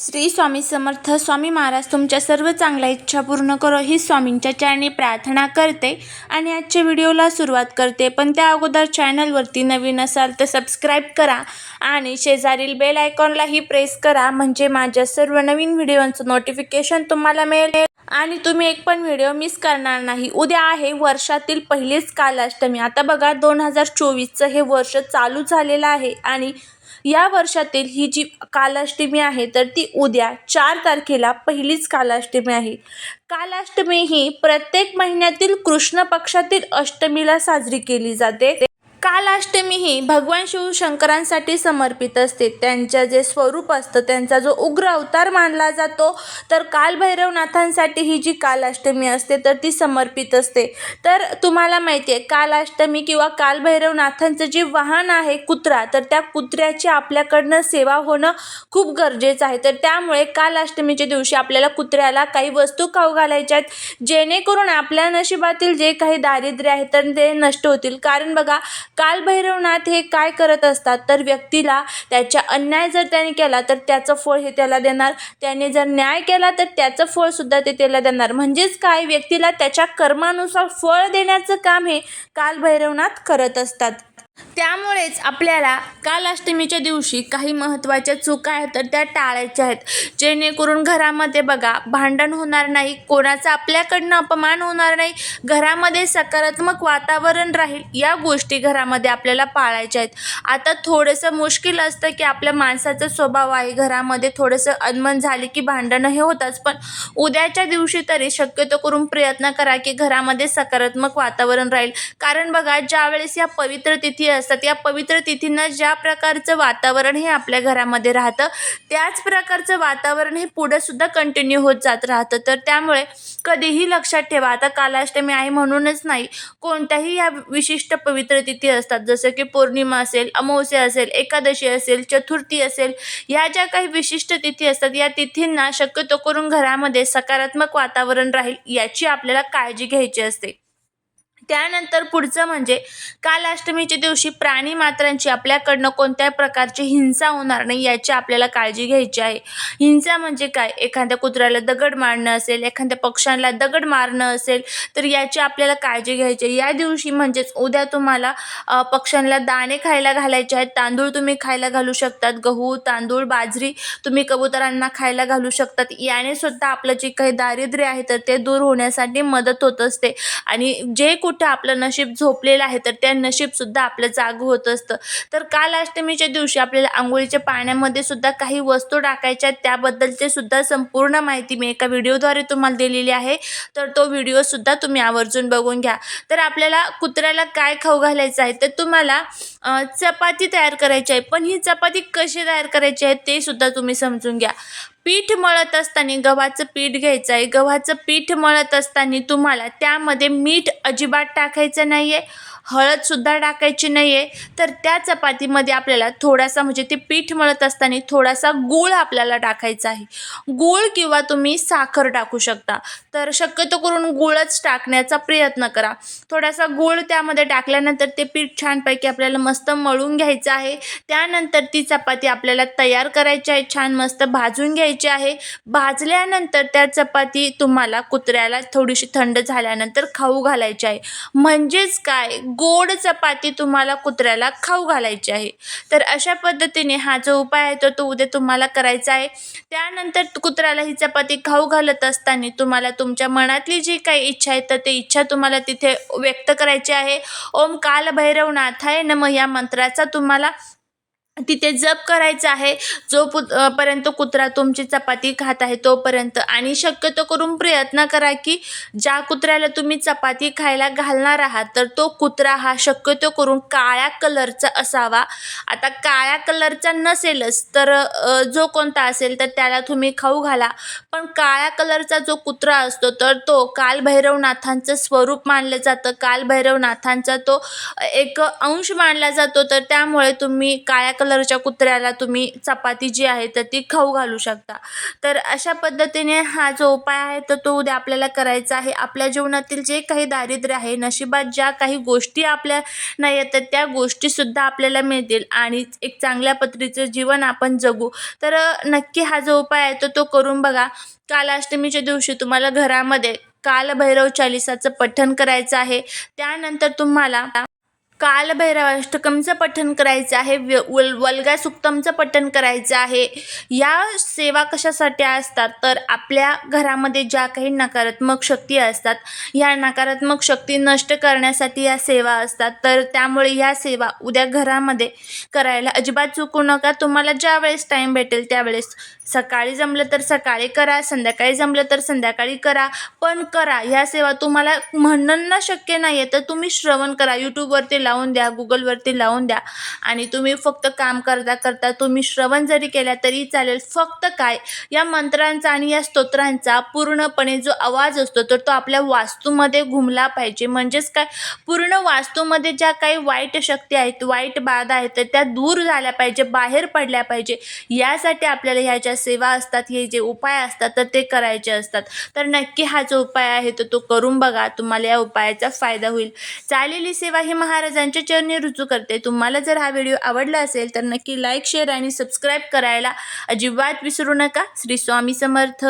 श्री स्वामी समर्थ स्वामी महाराज तुमच्या सर्व चांगल्या इच्छा पूर्ण करो. ही स्वामींच्या चरणी प्रार्थना करते आणि आजच्या व्हिडिओला सुरुवात करते. पण त्या अगोदर चॅनलवरती नवीन असाल तर सबस्क्राईब करा आणि शेजारील बेल आयकॉनलाही प्रेस करा. म्हणजे माझ्या सर्व नवीन व्हिडिओंचं नोटिफिकेशन तुम्हाला मिळेल. आणि तुम्ही एक पण व्हिडिओ मिस करणार नाही. उद्या आहे वर्षातील पहिलीच कालाष्टमी. आता बघा दोन हजार चोवीसचं हे वर्ष चालू झालेलं आहे आणि या वर्षातील ही जी कालाष्टमी आहे तर ती उद्या चार तारखेला पहिलीच कालाष्टमी आहे. कालाष्टमी ही प्रत्येक महिन्यातील कृष्ण पक्षातील अष्टमीला साजरी केली जाते. कालाष्टमी ही भगवान शिवशंकरांसाठी समर्पित असते. त्यांचं जे स्वरूप असतं त्यांचा जो उग्र अवतार मानला जातो तर कालभैरवनाथांसाठी ही जी कालाष्टमी असते तर ती समर्पित असते. तर तुम्हाला माहिती आहे कालाष्टमी किंवा कालभैरवनाथांचं जे वाहन आहे कुत्रा तर त्या कुत्र्याची आपल्याकडनं सेवा होणं खूप गरजेचं आहे. तर त्यामुळे कालाष्टमीच्या दिवशी आपल्याला कुत्र्याला काही वस्तू खाऊ घालायच्या आहेत जेणेकरून आपल्या नशिबातील जे काही दारिद्र्य आहे तर ते नष्ट होतील. कारण बघा कालभैरवनाथ हे काय करत असतात तर व्यक्तीला त्याच्या अन्याय जर त्याने केला तर त्याचं फळ हे त्याला देणार. त्याने जर न्याय केला तर त्याचं फळसुद्धा ते त्याला देणार. म्हणजेच काय? व्यक्तीला त्याच्या कर्मानुसार फळ देण्याचं काम हे कालभैरवनाथ करत असतात. त्यामुळेच आपल्याला कालाष्टमीच्या दिवशी काही महत्त्वाच्या चुका आहेत तर त्या टाळायच्या आहेत. जेणेकरून घरामध्ये बघा भांडण होणार नाही कोणाचा आपल्याकडनं अपमान होणार नाही घरामध्ये सकारात्मक वातावरण राहील या गोष्टी घरामध्ये आपल्याला पाळायच्या आहेत. आता थोडंसं मुश्किल असतं की आपल्या माणसाचा स्वभाव आहे घरामध्ये थोडंसं अनमन झाले की भांडणं हे होतंच पण उद्याच्या दिवशी तरी शक्यतो करून प्रयत्न करा की घरामध्ये सकारात्मक वातावरण राहील. कारण बघा ज्यावेळेस या पवित्र तिथी असतात. या पवित्र तिथींना ज्या प्रकारचं वातावरण हे आपल्या घरामध्ये राहतं त्याच प्रकारचं वातावरण हे पुढंसुद्धा कंटिन्यू होत जात राहतं. तर त्यामुळे कधीही लक्षात ठेवा. आता कालाष्टमी आहे म्हणूनच नाही कोणत्याही या विशिष्ट पवित्र तिथी असतात. जसं की पौर्णिमा असेल अमावस्या असेल एकादशी असेल चतुर्थी असेल या ज्या काही विशिष्ट तिथी असतात या तिथींना शक्यतो करून घरामध्ये सकारात्मक वातावरण राहील याची आपल्याला काळजी घ्यायची असते. त्यानंतर पुढचं म्हणजे कालाष्टमीच्या दिवशी प्राणी मात्रांची आपल्याकडनं कोणत्याही प्रकारची हिंसा होणार नाही याची आपल्याला काळजी घ्यायची आहे. हिंसा म्हणजे काय? एखाद्या कुत्र्याला दगड मारणं असेल एखाद्या पक्ष्यांना दगड मारणं असेल तर याची आपल्याला काळजी घ्यायची आहे. या दिवशी म्हणजेच उद्या तुम्हाला पक्ष्यांना दाणे खायला घालायचे आहेत. तांदूळ तुम्ही खायला घालू शकतात. गहू तांदूळ बाजरी तुम्ही कबुतरांना खायला घालू शकतात. याने सुद्धा आपलं जे काही दारिद्र्य आहे तर ते दूर होण्यासाठी मदत होत असते. आणि जे कुठं आपलं नशीब झोपलेलं आहे तर त्या नशीबसुद्धा आपलं जागं होत असतं. तर काल अष्टमीच्या दिवशी आपल्याला आंघोळीच्या पाण्यामध्ये सुद्धा काही वस्तू टाकायच्या आहेत त्याबद्दलचे सुद्धा संपूर्ण माहिती मी एका व्हिडिओद्वारे तुम्हाला दिलेली आहे. तर तो व्हिडिओसुद्धा तुम्ही आवर्जून बघून घ्या. तर आपल्याला कुत्र्याला काय खाऊ घालायचं आहे तर तुम्हाला चपाती तयार करायची आहे. पण ही चपाती कशी तयार करायची आहे ते सुद्धा तुम्ही समजून घ्या. पीठ मळत असताना गव्हाचं पीठ घ्यायचं आहे. गव्हाचं पीठ मळत असताना तुम्हाला त्यामध्ये मीठ अजिबात टाकायचं नाही आहे हळदसुद्धा टाकायची नाही आहे तर त्या चपातीमध्ये आपल्याला थोडासा म्हणजे ते पीठ मळत असताना थोडासा गूळ आपल्याला टाकायचा आहे. गूळ किंवा तुम्ही साखर टाकू शकता. तर शक्यतो करून गूळच टाकण्याचा प्रयत्न करा. थोडासा गूळ त्यामध्ये टाकल्यानंतर ते पीठ छानपैकी आपल्याला मस्त मळून घ्यायचं आहे. त्यानंतर ती चपाती आपल्याला तयार करायची आहे. छान मस्त भाजून घ्यायची आहे. भाजल्यानंतर त्या चपाती तुम्हाला कुत्र्याला थोडीशी थंड झाल्यानंतर खाऊ घालायची आहे. म्हणजेच काय? गोड चपाती तुम्हाला कुत्र्याला खाऊ घालायची आहे. तर अशा पद्धतीने हा जो उपाय आहे तो तो उद्या तुम्हाला करायचा आहे. त्यानंतर कुत्र्याला ही चपाती खाऊ घालत असताना तुम्हाला तुमच्या मनातली जी काही इच्छा आहे तर ते इच्छा तुम्हाला तिथे व्यक्त करायची आहे. ओम काल भैरवनाथाय नम या मंत्राचा तुम्हाला तिथे जप करायचा आहे. जो पु पर्यंत कुत्रा तुमची चपाती खात आहे तोपर्यंत. आणि शक्यतो करून प्रयत्न करा की ज्या कुत्र्याला तुम्ही चपाती खायला घालणार आहात तर तो कुत्रा हा शक्यतो करून काळ्या कलरचा असावा. आता काळ्या कलरचा नसेलच तर जो कोणता असेल तर त्याला तुम्ही खाऊ घाला. पण काळ्या कलरचा जो कुत्रा असतो तर तो कालभैरवनाथांचं स्वरूप मानलं जातं. कालभैरवनाथांचा तो एक अंश मानला जातो तर त्यामुळे तुम्ही काळ्या कलरच्या कुत्र्याला तुम्ही चपाती जी आहे तर ती खाऊ घालू शकता. तर अशा पद्धतीने हा जो उपाय आहे तर तो उद्या आपल्याला करायचा आहे. आपल्या जीवनातील जे काही दारिद्र्य आहे नशिबात ज्या काही गोष्टी आपल्या नाही येतात त्या गोष्टीसुद्धा आपल्याला मिळतील आणि एक चांगल्या पद्धतीचं जीवन आपण जगू. तर नक्की हा जो उपाय आहे तर तो करून बघा. कालाष्टमीच्या दिवशी तुम्हाला घरामध्ये कालभैरव चालिसाचं पठण करायचं आहे. त्यानंतर तुम्हाला कालभैरवाष्टकमचं पठण करायचं आहे व्य वल वल्गा सुक्तमचं पठण करायचं आहे. या सेवा कशासाठी असतात? तर आपल्या घरामध्ये ज्या काही नकारात्मक शक्ती असतात ह्या नकारात्मक शक्ती नष्ट करण्यासाठी या सेवा असतात. तर त्यामुळे ह्या सेवा उद्या घरामध्ये करायला अजिबात चुकू नका. तुम्हाला ज्या वेळेस टाईम भेटेल त्यावेळेस सकाळी जमलं तर सकाळी करा संध्याकाळी जमलं तर संध्याकाळी करा. पण करा ह्या सेवा तुम्हाला म्हणणं शक्य नाही आहे तर तुम्ही श्रवण करा. यूट्यूबवरती लावून द्या गुगलवरती लावून द्या. आणि तुम्ही फक्त काम करता करता तुम्ही श्रवण जरी केल्या तरी चालेल. फक्त काय? या मंत्रांचा आणि या स्तोत्रांचा पूर्णपणे जो आवाज असतो तर तो आपल्या वास्तूमध्ये घुमला पाहिजे. म्हणजेच काय? पूर्ण वास्तूमध्ये ज्या काही वाईट शक्ती आहेत वाईट बाधा आहेत तर त्या दूर झाल्या पाहिजे बाहेर पडल्या पाहिजे. यासाठी आपल्याला ह्या ज्या सेवा असतात हे जे उपाय असतात तर ते करायचे असतात. तर नक्की हा जो उपाय आहे तर तो करून बघा. तुम्हाला या उपायाचा फायदा होईल. चालेली सेवा ही महाराजांच्या चरणी रुजू करते. तुम्हाला जर हा व्हिडिओ आवडला असेल तर नक्की लाईक शेअर आणि सबस्क्राईब करायला अजिबात विसरू नका. श्री स्वामी समर्थ.